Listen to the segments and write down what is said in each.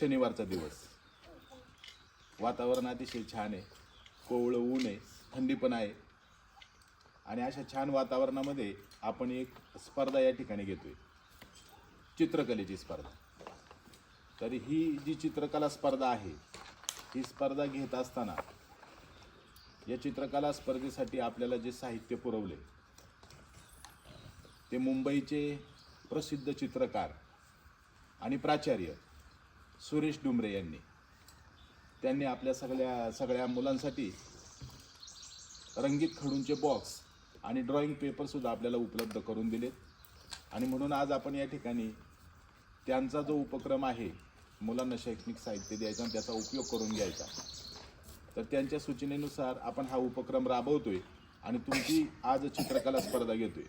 शनिवारचा दिवस. वातावरण अतिशय छान आहे. कोवळं ऊन आहे. थंडी पण आहे. आणि अशा छान वातावरणामध्ये आपण एक स्पर्धा या ठिकाणी घेतोय. चित्रकलेची स्पर्धा. तर ही जी चित्रकला स्पर्धा आहे ही स्पर्धा घेत असताना या चित्रकला स्पर्धेसाठी आपल्याला जे साहित्य पुरवले ते मुंबईचे प्रसिद्ध चित्रकार आणि प्राचार्य सुरेश डुमरे यांनी. त्यांनी आपल्या सगळ्या सगळ्या मुलांसाठी रंगीत खडूंचे बॉक्स आणि ड्रॉइंग पेपरसुद्धा आपल्याला उपलब्ध करून दिलेत. आणि म्हणून आज आपण या ठिकाणी त्यांचा जो उपक्रम आहे मुलांना शैक्षणिक साहित्य द्यायचा आणि त्याचा उपयोग करून घ्यायचा. तर त्यांच्या सूचनेनुसार आपण हा उपक्रम राबवतोय आणि तुमची आज चित्रकला स्पर्धा घेतोय.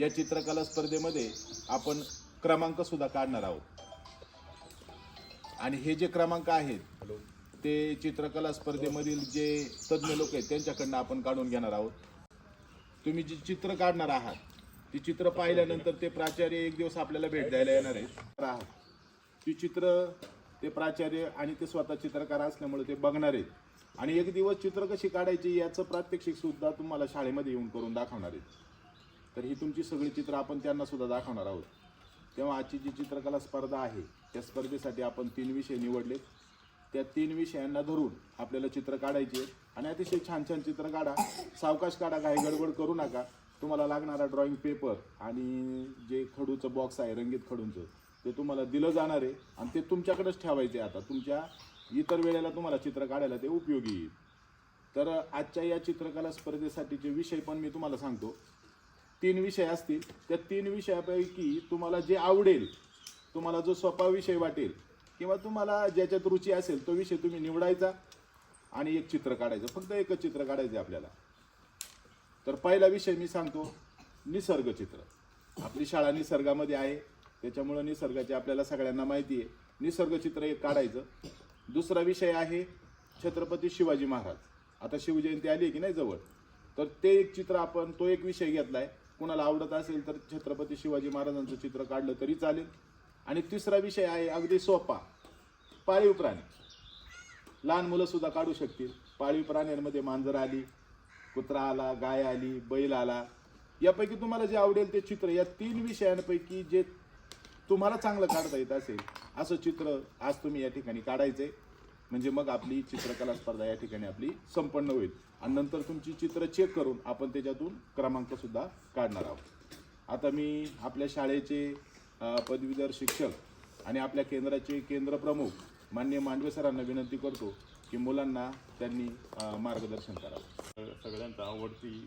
या चित्रकला स्पर्धेमध्ये आपण क्रमांकसुद्धा काढणार आहोत. आणि हे जे क्रमांक आहेत ते चित्रकला स्पर्धेमधील जे तज्ज्ञ लोक आहेत त्यांच्याकडनं आपण काढून घेणार आहोत. तुम्ही जी चित्र काढणार आहात ती चित्र पाहिल्यानंतर ते प्राचार्य एक दिवस आपल्याला भेट द्यायला येणार आहेत. आहात. ती चित्र ते प्राचार्य आणि ते स्वतः चित्रकार असल्यामुळे ते बघणार आहेत. आणि एक दिवस चित्र कशी काढायची याचं प्रात्यक्षिक सुद्धा तुम्हाला शाळेमध्ये येऊन करून दाखवणार आहेत. तर ही तुमची सगळी चित्र आपण त्यांना सुद्धा दाखवणार आहोत. तेव्हा आजची जी चित्रकला स्पर्धा आहे त्या स्पर्धेसाठी आपण तीन विषय निवडलेत. त्या तीन विषयांना धरून आपल्याला चित्र काढायचे आणि अतिशय छान छान चित्र काढा. सावकाश काढा काही गडबड करू नका. तुम्हाला लागणारा ड्रॉइंग पेपर आणि जे खडूचं बॉक्स आहे रंगीत खडूंचं ते तुम्हाला दिलं जाणार आहे. आणि ते तुमच्याकडेच ठेवायचे आता. तुमच्या इतर वेळेला तुम्हाला चित्र काढायला ते उपयोगी येईल. तर आजच्या या चित्रकला स्पर्धेसाठीचे विषय पण मी तुम्हाला सांगतो तीन विषय असतील त्या तीन विषयापैकी तुम्हाला जे आवडेल तुम्हाला जो सोपा विषय वाटेल किंवा तुम्हाला ज्याच्यात रुची असेल तो विषय तुम्ही निवडायचा आणि एक चित्र काढायचं. फक्त एकच चित्र काढायचं आपल्याला. तर पहिला विषय मी सांगतो निसर्ग चित्र. आपली शाळा निसर्गामध्ये आहे त्याच्यामुळं निसर्गाची आपल्याला सगळ्यांना माहिती आहे. निसर्ग चित्र एक काढायचं. दुसरा विषय आहे छत्रपती शिवाजी महाराज. आता शिवजयंती आली आहे की नाही जवळ? तर ते एक चित्र आपण तो एक विषय घेतलाय. कुणाला आवडत असेल तर छत्रपती शिवाजी महाराजांचं चित्र काढलं तरी चालेल. आणि तिसरा विषय आहे अगदी सोपा. पाळीव प्राणी. लहान मुलंसुद्धा काढू शकतील. पाळीव प्राण्यांमध्ये मांजर आली कुत्रा आला गाय आली बैल आला. यापैकी तुम्हाला जे आवडेल ते चित्र या तीन विषयांपैकी जे तुम्हाला चांगलं काढता येत असेल असं चित्र आज तुम्ही या ठिकाणी काढायचं आहे म्हणजे मग आपली चित्रकला स्पर्धा या ठिकाणी आपली संपन्न होईल. आणि नंतर तुमची चित्र चेक करून आपण त्याच्यातून क्रमांकसुद्धा काढणार आहोत. आता मी आपल्या शाळेचे पदवीधर शिक्षक आणि आपल्या केंद्राचे केंद्र प्रमुख मान्य मांडवे सरांना विनंती करतो की मुलांना त्यांनी मार्गदर्शन करावं सगळ्यांचा आवडती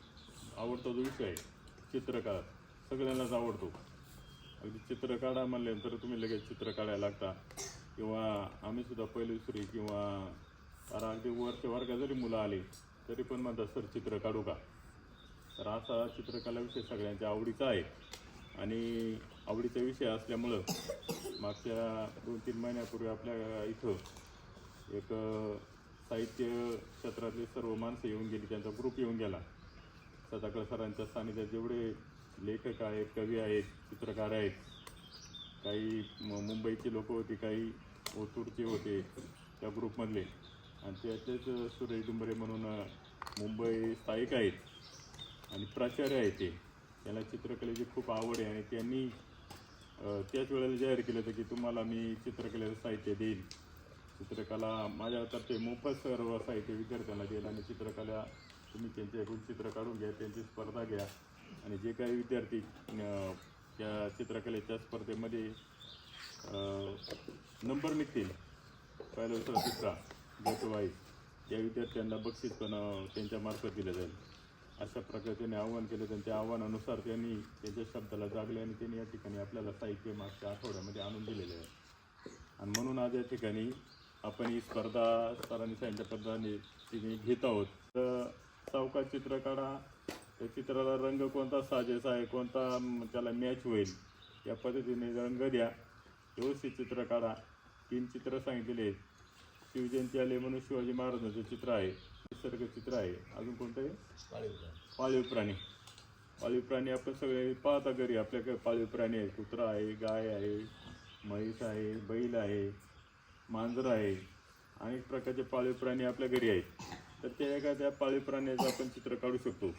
आवडता जो विषय आहे चित्रकार सगळ्यांनाच आवडतो. अगदी चित्र काढा म्हणल्यानंतर तुम्ही लगेच चित्र काढायला लागता. किंवा आम्ही सुद्धा पहिली दुसरी किंवा अरे अगदी वरच्या वर्गात जरी मुलं आली तरी पण म्हणतात सर चित्र काढू का? तर असा चित्रकला विषय सगळ्यांच्या आवडीचा आहे. आणि आवडीचा विषय असल्यामुळं मागच्या दोन तीन महिन्यापूर्वी आपल्या इथं एक साहित्य क्षेत्रातले सर्व माणसं येऊन गेली त्यांचा ग्रुप येऊन गेला. सदाकर सरांच्या सानिध्यात जेवढे लेखक आहेत कवी आहेत चित्रकार आहेत काही म- मुंबईची लोकं होती काही ओतूरचे होते त्या ग्रुपमधले. आणि त्यातलेच सुरेश डुंबरे म्हणून मुंबई स्थायिक आहेत आणि प्राचार्य आहेत ते. त्याला चित्रकलेची खूप आवड आहे आणि त्यांनी त्याच वेळेला जाहीर केलं होतं की तुम्हाला मी चित्रकलेचं साहित्य देईन. चित्रकला माझ्यातर्फे मोफत सर्व साहित्य विद्यार्थ्यांना देईल आणि चित्रकला तुम्ही त्यांच्याकडून चित्र काढून घ्या त्यांची स्पर्धा घ्या. आणि जे काही विद्यार्थी त्या चित्रकलेच्या स्पर्धेमध्ये नंबर निघतील पहिला दुसरा तिसरा गटवाईज या विद्यार्थ्यांना बक्षीस पण त्यांच्या मार्फत दिलं जाईल. अशा प्रकारे त्यांनी आव्हान केलं त्यांच्या आव्हानानुसार त्यांनी त्यांच्या शब्दाला जागले आणि त्यांनी या ठिकाणी आपल्याला साहित्य मागच्या आठवड्यामध्ये आणून दिलेले आहे. आणि म्हणून आज या ठिकाणी आपण ही स्पर्धा सरांनी सांगितल्या पद्धतीने तिने घेत आहोत. तर चौका चित्र काढा. त्या चित्राला रंग कोणता साजेसा आहे कोणता त्याला मॅच होईल. या पद्धतीने रंग द्या. व्यवस्थित चित्र काढा. तीन चित्र सांगितलेले आहेत. शिवजयंती आले म्हणून शिवाजी महाराजांचं चित्र आहे. निसर्ग चित्र आहे. अजून कोणतं आहे? पाळीव प्राणी. पाळीव प्राणी आपण सगळे पाहता घरी. आपल्याकडे पाळीव प्राणी आहे कुत्रा आहे गाय आहे म्हैस आहे बैल आहे मांजर आहे. अनेक प्रकारचे पाळीव प्राणी आपल्या घरी आहेत. तर त्या एखाद्या पाळीव प्राण्याचं आपण चित्र काढू शकतो.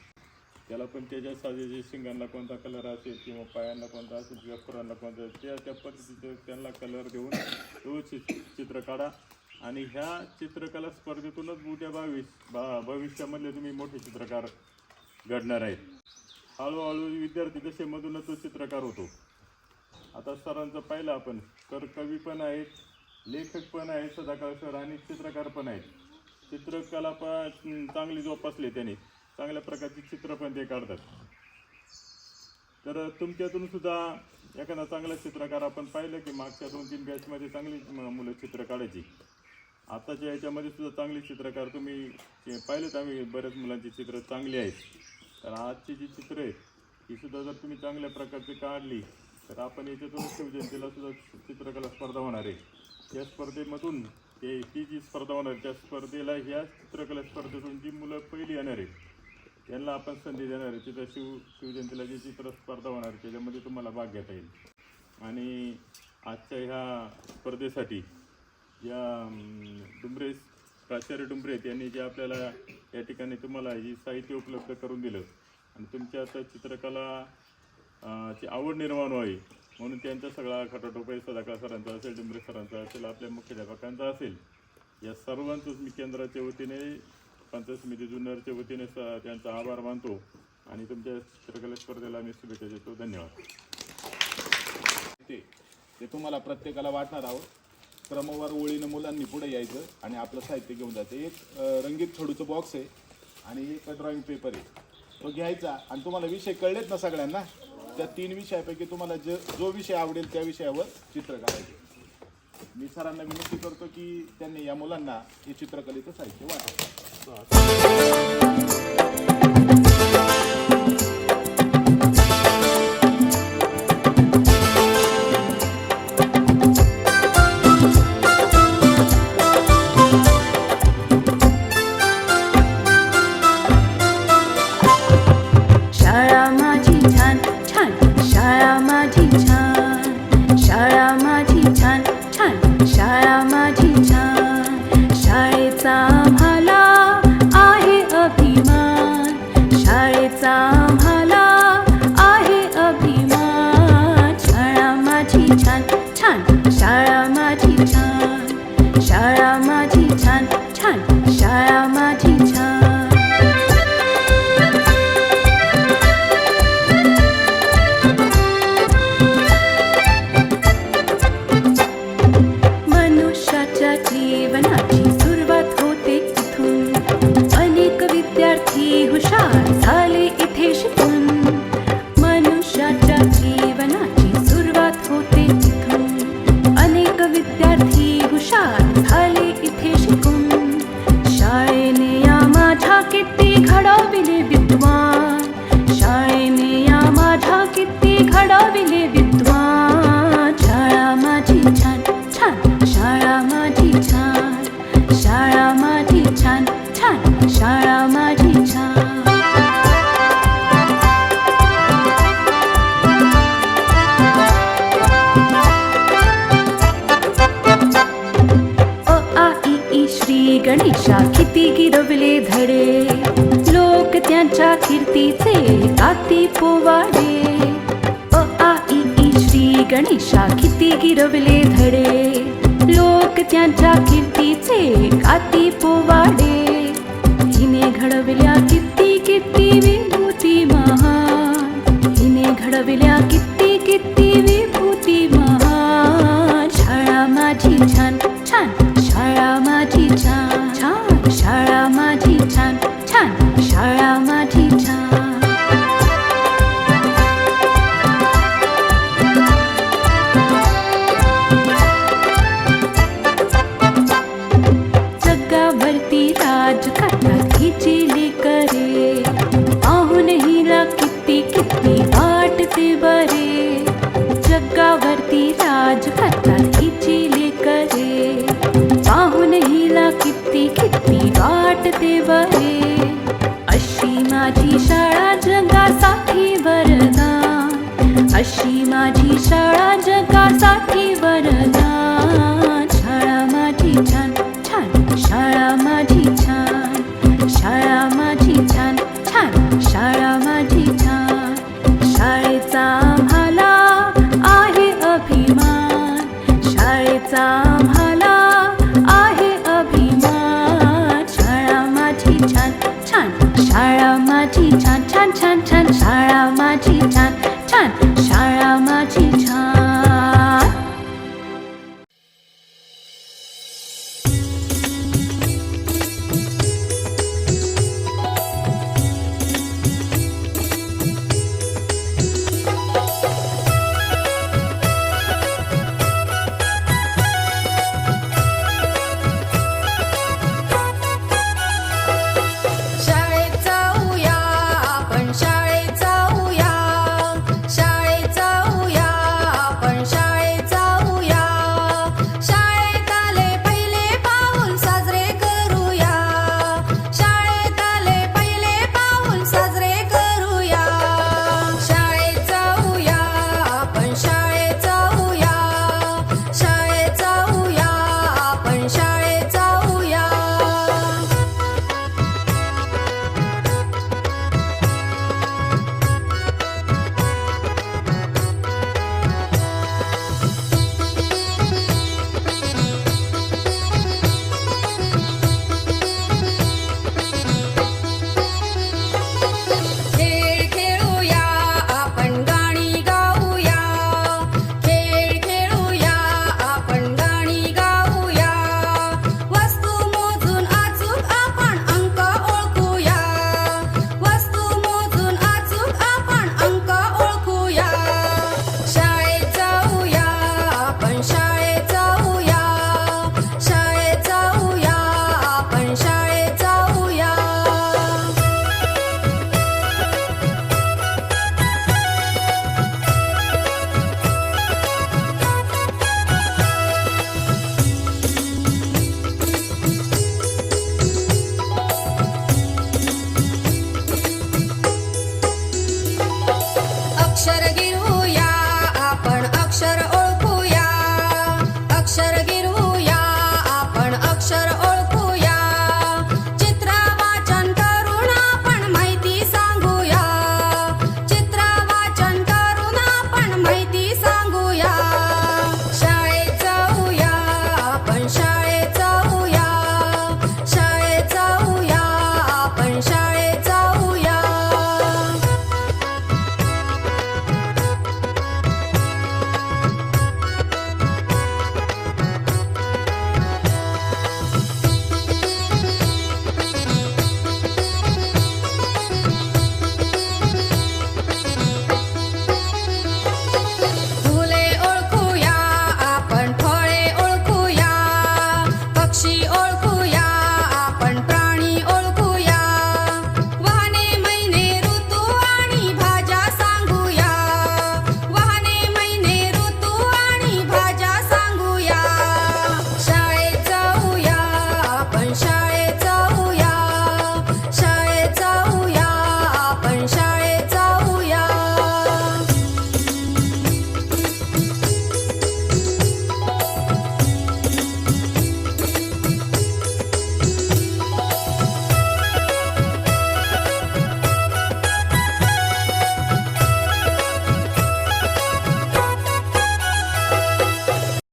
त्याला पण त्याच्या साजेच्या शिंगांना कोणता कलर असेल किंवा पायांना कोणता असेल किंवा खुरांना कोणता त्या त्या पद्धतीचं त्यांना कलर देऊन व्यवस्थित चित्र काढा. आणि ह्या चित्रकला स्पर्धेतूनच उद्या बावीस भा भविष्यामधले तुम्ही मोठे चित्रकार घडणार आहेत. हळूहळू विद्यार्थी दशेमधूनच तो चित्रकार होतो. आता सरांचं पाहिलं आपण. तर कवी पण आहेत लेखक पण आहेत सदाकाळ सर आणि चित्रकार पण आहेत. चित्रकला पण चांगली जोपासली त्यांनी. चांगल्या प्रकारची चित्र पण ते काढतात. तर तुमच्यातून सुद्धा एखादा चांगला चित्रकार आपण पाहिलं की मागच्या दोन तीन बॅचमध्ये चांगली मुलं चित्र काढायची. आताच्या याच्यामध्ये सुद्धा चांगले चित्रकार तुम्ही ते पाहिलेत आम्ही बऱ्याच मुलांची चित्र चांगली आहेत. तर आजची जी चित्र आहेत ही सुद्धा जर तुम्ही चांगल्या प्रकारची काढली तर आपण याच्यातून शिवजयंतीला सुद्धा चित्रकला स्पर्धा होणार आहे. या स्पर्धेमधून ते ती जी स्पर्धा होणार त्या स्पर्धेला ह्या चित्रकला स्पर्धेतून जी मुलं पहिली येणार आहेत यांना आपण संधी देणार आहे. तिथं शिव शिवजयंतीला जी चित्र स्पर्धा होणार आहे त्याच्यामध्ये तुम्हाला भाग घेता येईल. आणि आजच्या ह्या स्पर्धेसाठी या डुंबरे प्राचार्य डुंबरे यांनी जे आपल्याला या ठिकाणी तुम्हाला ही साहित्य उपलब्ध करून दिलं. आणि तुमच्या आता चित्रकला ची आवड निर्माण व्हावी म्हणून त्यांचा सगळा खटाटोपाई सदाकाळ सरांचा असेल डुंबरे सरांचा असेल आपल्या मुख्याध्यापकांचा असेल या सर्वांचंच मी केंद्राच्या वतीने पंचायत समिती जुन्नरच्या वतीने त्यांचा आभार मानतो आणि तुमच्या चित्रकला स्पर्धेला मी शुभेच्छा देतो. धन्यवाद. ते ते तुम्हाला प्रत्येकाला वाटणार आहोत. क्रमवार ओळीनं मुलांनी पुढे यायचं आणि आपलं साहित्य घेऊन जायचं. एक रंगीत खडूचं बॉक्स आहे आणि एक ड्रॉइंग पेपर आहे. तो घ्यायचा आणि तुम्हाला विषय कळलेत ना सगळ्यांना? त्या तीन विषयापैकी तुम्हाला ज जो विषय आवडेल त्या विषयावर चित्र काढायचे. मी सरांना विनंती करतो की त्यांनी या मुलांना हे चित्रकलेचं साहित्य वाटावं शाळा त्यांच्या कीर्तीचे पोवाडे. अ आ इ ई श्री गणेशा किती गिरवले धडे. लोक त्यांच्या कीर्तीचे गाती पोवाडे. याचा मला आहे अभिमान. शाळा माझी छान छान. शाळा माझी छान छान छान छान. शाळा माझी छान.